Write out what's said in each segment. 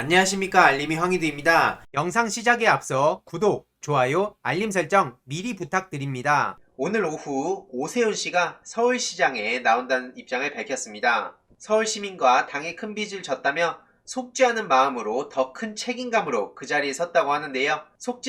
안녕하십니까 알림이 황희두입니다. 영상 시작에 앞서 구독, 좋아요, 알림 설정 미리 부탁드립니다. 오늘 오후 오세훈 씨가 서울시장에 나온다는 입장을 밝혔습니다. 서울 시민과 당에 큰 빚을 졌다며 않은 마음으로 더 큰 책임감으로 그 자리에 섰다고 하는데요.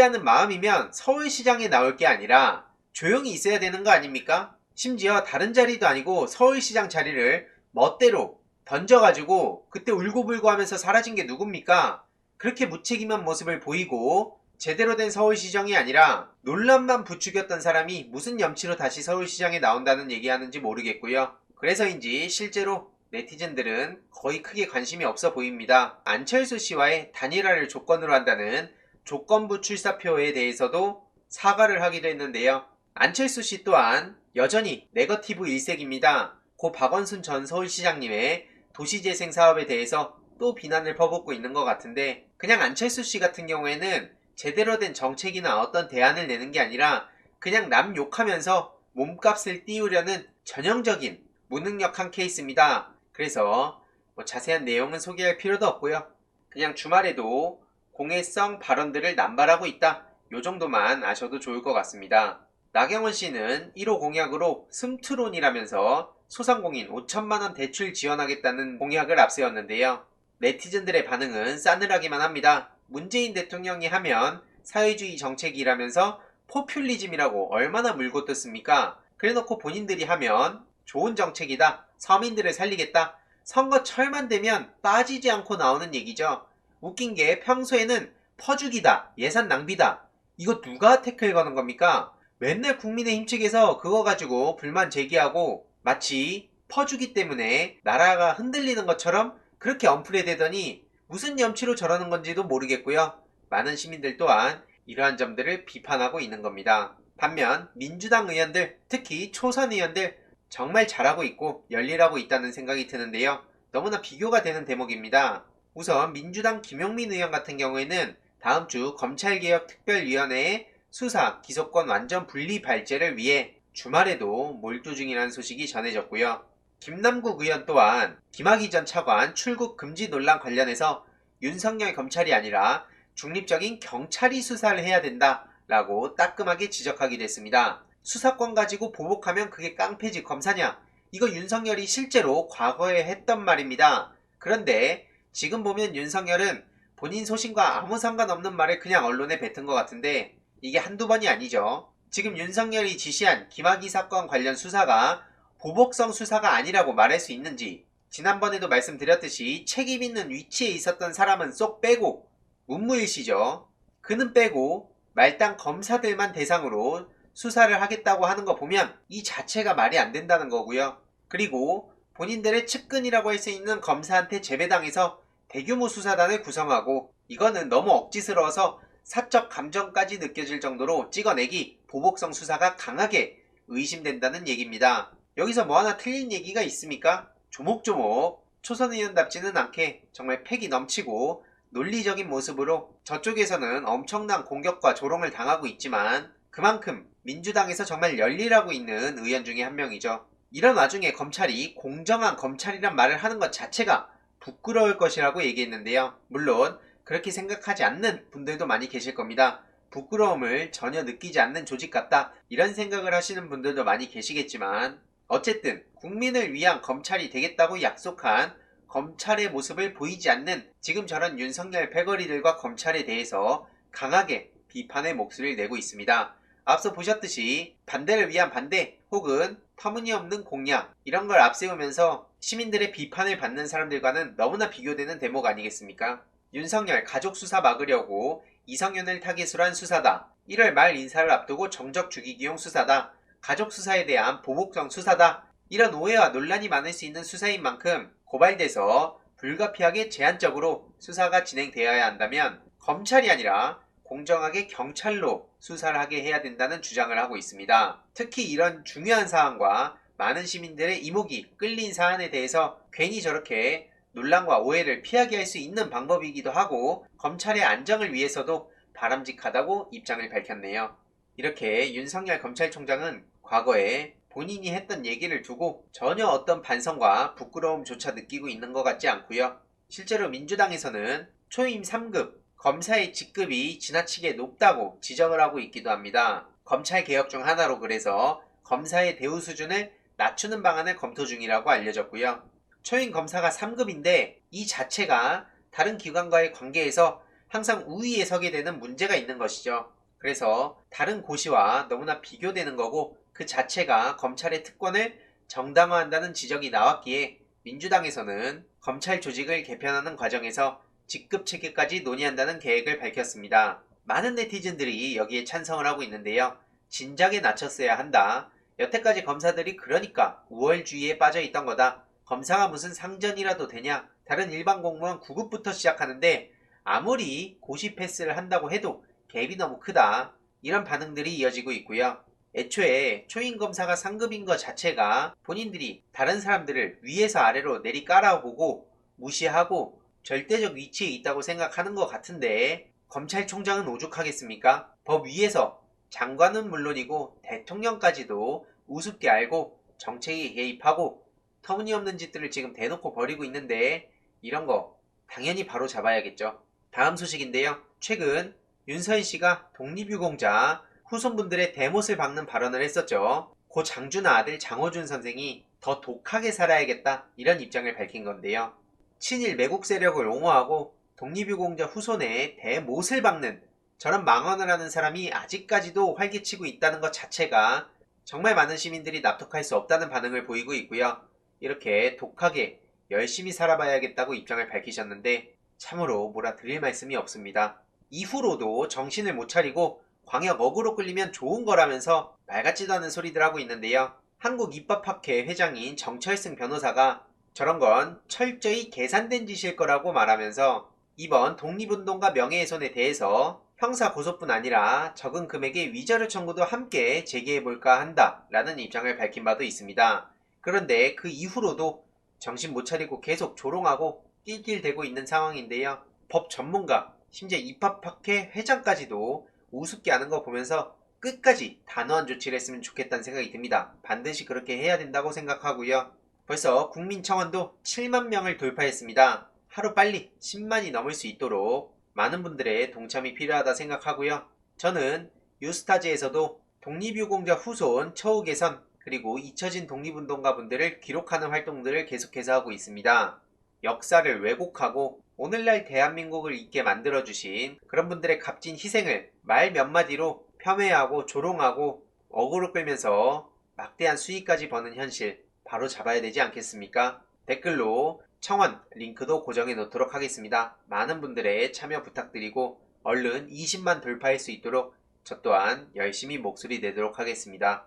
않은 마음이면 서울시장에 나올 게 아니라 조용히 있어야 되는 거 아닙니까? 심지어 다른 자리도 아니고 서울시장 자리를 멋대로 던져가지고 그때 울고불고 하면서 사라진 게 누굽니까? 그렇게 무책임한 모습을 보이고 제대로 된 서울시정이 아니라 논란만 부추겼던 사람이 무슨 염치로 다시 서울시장에 나온다는 얘기하는지 모르겠고요. 그래서인지 실제로 네티즌들은 거의 크게 관심이 없어 보입니다. 안철수 씨와의 단일화를 조건으로 한다는 조건부 출사표에 대해서도 사과를 하기도 했는데요. 안철수 씨 또한 여전히 네거티브 일색입니다. 고 박원순 전 서울시장님의 도시재생 사업에 대해서 또 비난을 퍼붓고 있는 것 같은데 그냥 안철수 씨 같은 경우에는 제대로 된 정책이나 어떤 대안을 내는 게 아니라 그냥 남 욕하면서 몸값을 띄우려는 전형적인 무능력한 케이스입니다. 그래서 뭐 자세한 내용은 소개할 필요도 없고요. 그냥 주말에도 공해성 발언들을 남발하고 있다. 요 정도만 아셔도 좋을 것 같습니다. 나경원 씨는 1호 공약으로 승투론이라면서 소상공인 5천만원 대출 지원하겠다는 공약을 앞세웠는데요. 네티즌들의 반응은 싸늘하기만 합니다. 문재인 대통령이 하면 사회주의 정책이라면서 포퓰리즘이라고 얼마나 물고 뜯습니까? 그래놓고 본인들이 하면 좋은 정책이다. 서민들을 살리겠다. 선거철만 되면 빠지지 않고 나오는 얘기죠. 웃긴 게 평소에는 퍼주기다. 예산 낭비다. 이거 누가 태클 거는 겁니까? 맨날 국민의힘 측에서 그거 가지고 불만 제기하고 마치 퍼주기 때문에 나라가 흔들리는 것처럼 그렇게 언플에 대더니 무슨 염치로 저러는 건지도 모르겠고요. 많은 시민들 또한 이러한 점들을 비판하고 있는 겁니다. 반면 민주당 의원들, 특히 초선 의원들 정말 잘하고 있고 열일하고 있다는 생각이 드는데요. 너무나 비교가 되는 대목입니다. 우선 민주당 김용민 의원 같은 경우에는 다음 주 검찰개혁 특별위원회의 수사, 기소권 완전 분리 발제를 위해 주말에도 몰두 중이라는 소식이 전해졌고요. 김남국 의원 또한 김학의 전 차관 출국 금지 논란 관련해서 윤석열 검찰이 아니라 중립적인 경찰이 수사를 해야 된다라고 따끔하게 지적하기도 했습니다. 수사권 가지고 보복하면 그게 깡패지 검사냐? 이거 윤석열이 실제로 과거에 했던 말입니다. 그런데 지금 보면 윤석열은 본인 소신과 아무 상관없는 말을 그냥 언론에 뱉은 것 같은데 이게 한두 번이 아니죠. 지금 윤석열이 지시한 김학의 사건 관련 수사가 보복성 수사가 아니라고 말할 수 있는지 지난번에도 말씀드렸듯이 책임 있는 위치에 있었던 사람은 쏙 빼고 문무일시죠. 그는 빼고 말단 검사들만 대상으로 수사를 하겠다고 하는 거 보면 이 자체가 말이 안 된다는 거고요. 그리고 본인들의 측근이라고 할 수 있는 검사한테 재배당해서 대규모 수사단을 구성하고 이거는 너무 억지스러워서 사적 감정까지 느껴질 정도로 찍어내기 보복성 수사가 강하게 의심된다는 얘기입니다. 여기서 뭐 하나 틀린 얘기가 있습니까? 조목조목 초선 의원답지는 않게 정말 패기 넘치고 논리적인 모습으로 저쪽에서는 엄청난 공격과 조롱을 당하고 있지만 그만큼 민주당에서 정말 열일하고 있는 의원 중에 한 명이죠. 이런 와중에 검찰이 공정한 검찰이란 말을 하는 것 자체가 부끄러울 것이라고 얘기했는데요. 물론 그렇게 생각하지 않는 분들도 많이 계실 겁니다. 부끄러움을 전혀 느끼지 않는 조직 같다. 이런 생각을 하시는 분들도 많이 계시겠지만 어쨌든 국민을 위한 검찰이 되겠다고 약속한 검찰의 모습을 보이지 않는 지금 저런 윤석열 패거리들과 검찰에 대해서 강하게 비판의 목소리를 내고 있습니다. 앞서 보셨듯이 반대를 위한 반대 혹은 터무니없는 공약 이런 걸 앞세우면서 시민들의 비판을 받는 사람들과는 너무나 비교되는 대목 아니겠습니까? 윤석열 가족 수사 막으려고 이성윤을 타깃으로 한 수사다. 1월 말 인사를 앞두고 정적 죽이기용 수사다. 가족 수사에 대한 보복성 수사다. 이런 오해와 논란이 많을 수 있는 수사인 만큼 고발돼서 불가피하게 제한적으로 수사가 진행되어야 한다면 검찰이 아니라 공정하게 경찰로 수사를 하게 해야 된다는 주장을 하고 있습니다. 특히 이런 중요한 사안과 많은 시민들의 이목이 끌린 사안에 대해서 괜히 저렇게 논란과 오해를 피하게 할 수 있는 방법이기도 하고 검찰의 안정을 위해서도 바람직하다고 입장을 밝혔네요. 이렇게 윤석열 검찰총장은 과거에 본인이 했던 얘기를 두고 전혀 어떤 반성과 부끄러움조차 느끼고 있는 것 같지 않고요. 실제로 민주당에서는 초임 3급, 검사의 직급이 지나치게 높다고 지적을 하고 있기도 합니다. 검찰 개혁 중 하나로 그래서 검사의 대우 수준을 낮추는 방안을 검토 중이라고 알려졌고요. 초임 검사가 3급인데 이 자체가 다른 기관과의 관계에서 항상 우위에 서게 되는 문제가 있는 것이죠. 그래서 다른 고시와 너무나 비교되는 거고 그 자체가 검찰의 특권을 정당화한다는 지적이 나왔기에 민주당에서는 검찰 조직을 개편하는 과정에서 직급 체계까지 논의한다는 계획을 밝혔습니다. 많은 네티즌들이 여기에 찬성을 하고 있는데요. 진작에 낮췄어야 한다. 여태까지 검사들이 그러니까 우월주의에 빠져 있던 거다. 검사가 무슨 상전이라도 되냐? 다른 일반 공무원 9급부터 시작하는데 아무리 고시 패스를 한다고 해도 갭이 너무 크다. 이런 반응들이 이어지고 있고요. 애초에 초임 검사가 상급인 것 자체가 본인들이 다른 사람들을 위에서 아래로 내리 깔아보고 무시하고 절대적 위치에 있다고 생각하는 것 같은데 검찰총장은 오죽하겠습니까? 법 위에서 장관은 물론이고 대통령까지도 우습게 알고 정책에 개입하고 터무니없는 짓들을 지금 대놓고 벌이고 있는데 이런 거 당연히 바로 잡아야겠죠. 다음 소식인데요. 최근 윤서인 씨가 독립유공자 후손분들의 대못을 박는 발언을 했었죠. 고 장준하 아들 장호준 선생이 더 독하게 살아야겠다 이런 입장을 밝힌 건데요. 친일 매국 세력을 옹호하고 독립유공자 후손의 대못을 박는 저런 망언을 하는 사람이 아직까지도 활개치고 있다는 것 자체가 정말 많은 시민들이 납득할 수 없다는 반응을 보이고 있고요. 이렇게 독하게 열심히 살아봐야겠다고 입장을 밝히셨는데 참으로 뭐라 드릴 말씀이 없습니다. 이후로도 정신을 못 차리고 광역 어그로 끌리면 좋은 거라면서 말 같지도 않은 소리들 하고 있는데요. 한국입법학회 회장인 정철승 변호사가 저런 건 철저히 계산된 짓일 거라고 말하면서 이번 독립운동가 명예훼손에 대해서 형사 고소뿐 아니라 적은 금액의 위자료 청구도 함께 제기해볼까 한다라는 입장을 밝힌 바도 있습니다. 그런데 그 이후로도 정신 못 차리고 계속 조롱하고 낄낄대고 있는 상황인데요. 법 전문가, 심지어 입법학회 회장까지도 우습게 하는 거 보면서 끝까지 단호한 조치를 했으면 좋겠다는 생각이 듭니다. 반드시 그렇게 해야 된다고 생각하고요. 벌써 국민청원도 7만 명을 돌파했습니다. 하루 빨리 10만이 넘을 수 있도록 많은 분들의 동참이 필요하다 생각하고요. 저는 유스타즈에서도 독립유공자 후손 처우 개선 그리고 잊혀진 독립운동가 분들을 기록하는 활동들을 계속해서 하고 있습니다. 역사를 왜곡하고 오늘날 대한민국을 잊게 만들어주신 그런 분들의 값진 희생을 말 몇 마디로 폄훼하고 조롱하고 어그로 끌면서 막대한 수익까지 버는 현실 바로 잡아야 되지 않겠습니까? 댓글로 청원 링크도 고정해 놓도록 하겠습니다. 많은 분들의 참여 부탁드리고 얼른 20만 돌파할 수 있도록 저 또한 열심히 목소리 내도록 하겠습니다.